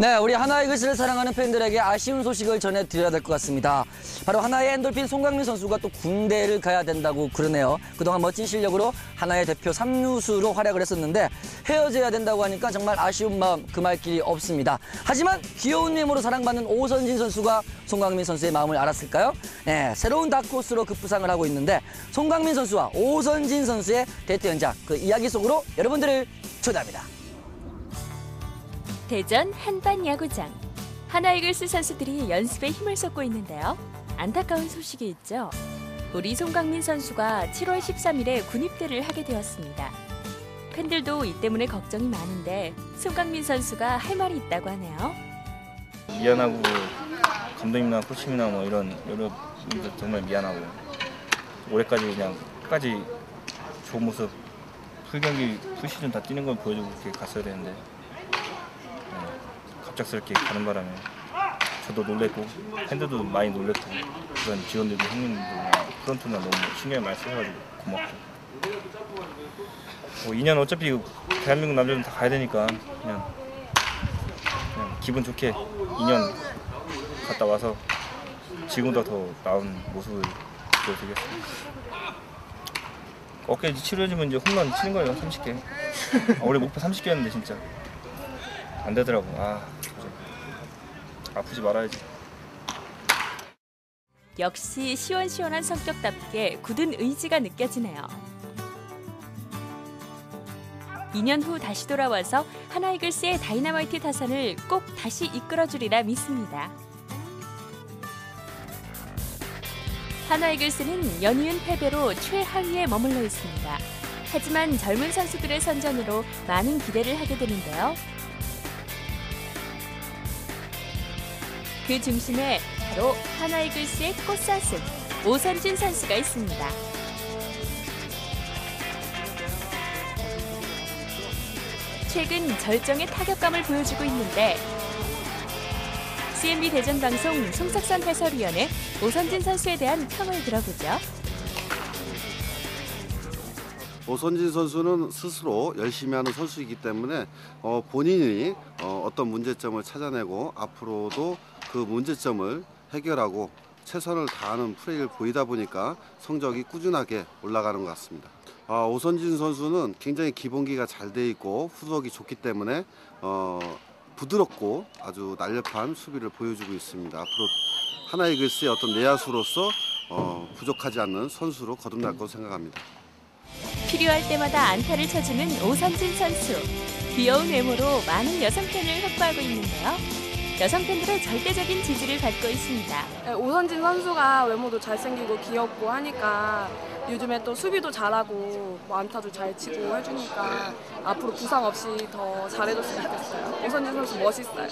네, 우리 하나의 글씨를 사랑하는 팬들에게 아쉬운 소식을 전해드려야 될 것 같습니다. 바로 하나의 엔돌핀 송강민 선수가 또 군대를 가야 된다고 그러네요. 그동안 멋진 실력으로 하나의 대표 3루수로 활약을 했었는데 헤어져야 된다고 하니까 정말 아쉬운 마음 금할 길이 없습니다. 하지만 귀여운 외모로 사랑받는 오선진 선수가 송강민 선수의 마음을 알았을까요? 네, 새로운 다크호스로 급부상을 하고 있는데 송강민 선수와 오선진 선수의 데이트 현장 그 이야기 속으로 여러분들을 초대합니다. 대전 한반 야구장. 하나이글스 선수들이 연습에 힘을 쏟고 있는데요. 안타까운 소식이 있죠. 우리 송강민 선수가 7월 13일에 군입대를 하게 되었습니다. 팬들도 이 때문에 걱정이 많은데 송강민 선수가 할 말이 있다고 하네요. 미안하고 감독님이나 코치님이나 뭐 이런 여러 분들 정말 미안하고 올해까지 그냥 끝까지 좋은 모습 풀 경기 풀 시즌 다 뛰는 걸 보여주고 이렇게 갔어야 되는데 네, 갑작스럽게 가는 바람에 저도 놀랬고 팬들도 많이 놀랬고 그런 지원들도 형님들이나 프런트나 너무 신경을 많이 써가지고 고맙고 뭐 2년 어차피 대한민국 남자들은 다 가야 되니까 그냥 그냥 기분 좋게 2년 갔다 와서 지금보다 더 나은 모습을 보여드리겠습니다. 어깨 치료해주면 이제 홈런 치는 거예요, 30개. 아, 올해 목표 30개였는데 진짜 안 되더라고. 아. 아프지 말아야지. 역시 시원시원한 성격답게 굳은 의지가 느껴지네요. 2년 후 다시 돌아와서 하나이글스의 다이너마이트 타선을 꼭 다시 이끌어주리라 믿습니다. 하나이글스는 연이은 패배로 최하위에 머물러 있습니다. 하지만 젊은 선수들의 선전으로 많은 기대를 하게 되는데요. 그 중심에 바로 하나이글스의 꽃사슴 오선진 선수가 있습니다. 최근 절정의 타격감을 보여주고 있는데 CNB 대전 방송 송석선 해설위원의 오선진 선수에 대한 평을 들어보죠. 오선진 선수는 스스로 열심히 하는 선수이기 때문에 어, 본인이 어, 어떤 문제점을 찾아내고 앞으로도 그 문제점을 해결하고 최선을 다하는 플레이를 보이다 보니까 성적이 꾸준하게 올라가는 것 같습니다. 아, 오선진 선수는 굉장히 기본기가 잘 돼 있고 후속이 좋기 때문에 어, 부드럽고 아주 날렵한 수비를 보여주고 있습니다. 앞으로 하나이글스의 어떤 내야수로서 어, 부족하지 않는 선수로 거듭날 것으로 생각합니다. 필요할 때마다 안타를 쳐주는 오선진 선수. 귀여운 외모로 많은 여성 팬을 확보하고 있는데요. 여성 팬들의 절대적인 지지를 받고 있습니다. 네, 오선진 선수가 외모도 잘생기고 귀엽고 하니까 요즘에 또 수비도 잘하고 뭐 안타도 잘 치고 해주니까 앞으로 부상 없이 더 잘해줬으면 좋겠어요. 오선진 선수 멋있어요.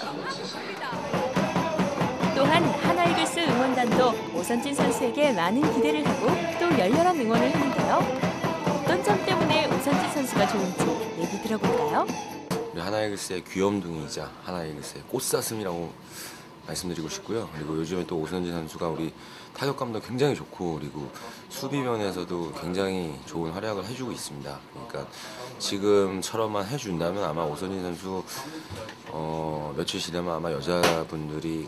또한 하나이글스 응원단도 오선진 선수에게 많은 기대를 하고 또 열렬한 응원을 하는데요. 어떤 점 때문에 오선진 선수가 좋은지 얘기 들어볼까요? 우리 하나이글스의 귀염둥이이자 하나이글스의 꽃사슴이라고 말씀드리고 싶고요. 그리고 요즘에 또 오선진 선수가 우리 타격감도 굉장히 좋고 그리고 수비 면에서도 굉장히 좋은 활약을 해주고 있습니다. 그러니까 지금처럼만 해준다면 아마 오선진 선수 어, 며칠 지나면 아마 여자분들이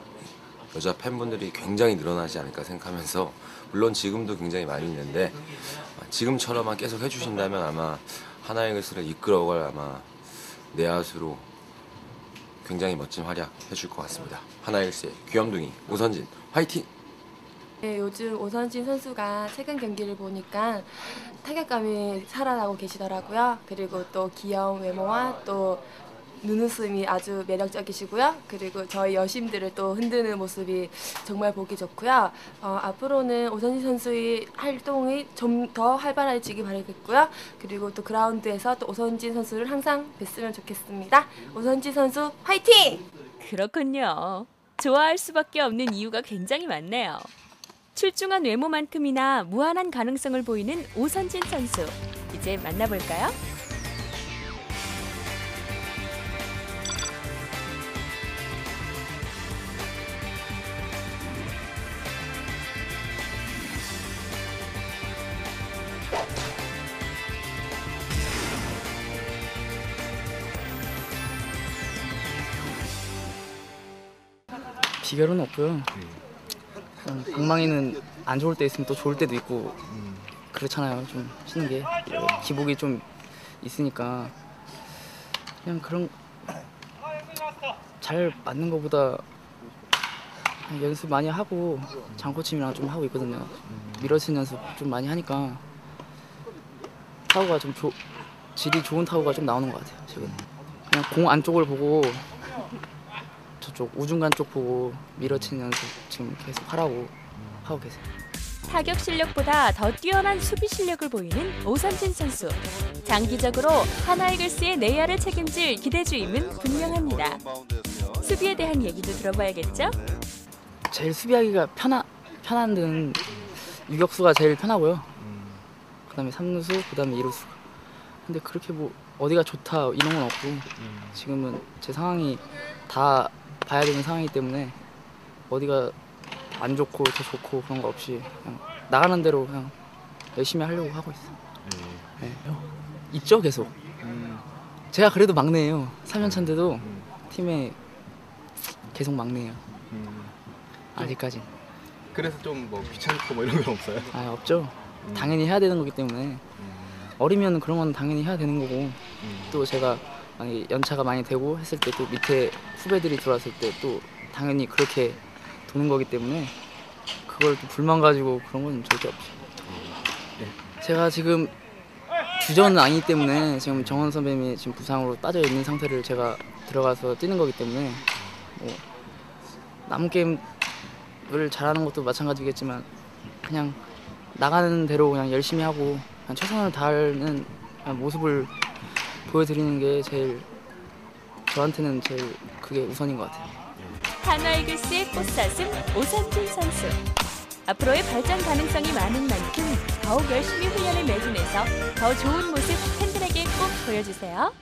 여자 팬분들이 굉장히 늘어나지 않을까 생각하면서 물론 지금도 굉장히 많이 있는데 지금처럼만 계속 해주신다면 아마 하나이글스를 이끌어갈 아마 내야수로 굉장히 멋진 활약 해줄 것 같습니다. 하나이글스의 귀염둥이 오선진 화이팅! 네, 요즘 오선진 선수가 최근 경기를 보니까 타격감이 살아나고 계시더라고요. 그리고 또 귀여운 외모와 또 눈웃음이 아주 매력적이시고요. 그리고 저희 여심들을 또 흔드는 모습이 정말 보기 좋고요. 어, 앞으로는 오선진 선수의 활동이 좀 더 활발해지기 바라겠고요. 그리고 또 그라운드에서 또 오선진 선수를 항상 뵀으면 좋겠습니다. 오선진 선수 화이팅! 그렇군요. 좋아할 수밖에 없는 이유가 굉장히 많네요. 출중한 외모만큼이나 무한한 가능성을 보이는 오선진 선수. 이제 만나볼까요? 비결은 없고요. 그냥 방망이는 안 좋을 때 있으면 또 좋을 때도 있고 그렇잖아요. 좀 치는 게 기복이 좀 있으니까 그냥 그런 잘 맞는 것보다 연습 많이 하고 장코치님이랑 좀 하고 있거든요. 밀어치는 연습 좀 많이 하니까 타구가 좀 조, 질이 좋은 타구가 좀 나오는 것 같아요. 지금 그냥 공 안쪽을 보고 저쪽 우중간 쪽 보고 밀어치는 연습 지금 계속 하라고 하고 계세요. 타격 실력보다 더 뛰어난 수비 실력을 보이는 오선진 선수. 장기적으로 하나이글스의 내야를 책임질 기대주임은 분명합니다. 수비에 대한 얘기도 들어봐야겠죠? 제일 수비하기가 편하, 편한 데는 유격수가 제일 편하고요. 그 다음에 삼루수, 그 다음에 이루수. 근데 그렇게 뭐 어디가 좋다 이런 건 없고 지금은 제 상황이 다 봐야 되는 상황이기 때문에 어디가 안 좋고 더 좋고 그런 거 없이 그냥 나가는 대로 그냥 열심히 하려고 하고 있어요. 네. 있죠 계속. 제가 그래도 막내예요. 3년 차인데도 팀에 계속 막내예요. 아직까지. 그래서 좀 뭐 귀찮고 뭐 이런 건 없어요? 아 없죠. 당연히 해야 되는 거기 때문에 어리면 그런 건 당연히 해야 되는 거고. 또 제가 만약에 연차가 많이 되고 했을 때 또 밑에 후배들이 들어왔을 때 또 당연히 그렇게 도는 거기 때문에 그걸 또 불만 가지고 그런 건 절대 없죠. 제가 지금 주전은 아니기 때문에 지금 정원 선배님이 지금 부상으로 빠져 있는 상태를 제가 들어가서 뛰는 거기 때문에 뭐 남은 게임을 잘하는 것도 마찬가지겠지만 그냥 나가는 대로 그냥 열심히 하고 최선을 다하는 모습을 보여드리는 게 제일 저한테는 제일 그게 우선인 것 같아요. 하나이글스의 꽃사슴 오선진 선수. 앞으로의 발전 가능성이 많은 만큼 더욱 열심히 훈련을 매진해서 더 좋은 모습 팬들에게 꼭 보여주세요.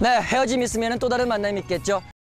네, 헤어짐 있으면 또 다른 만남이 있겠죠.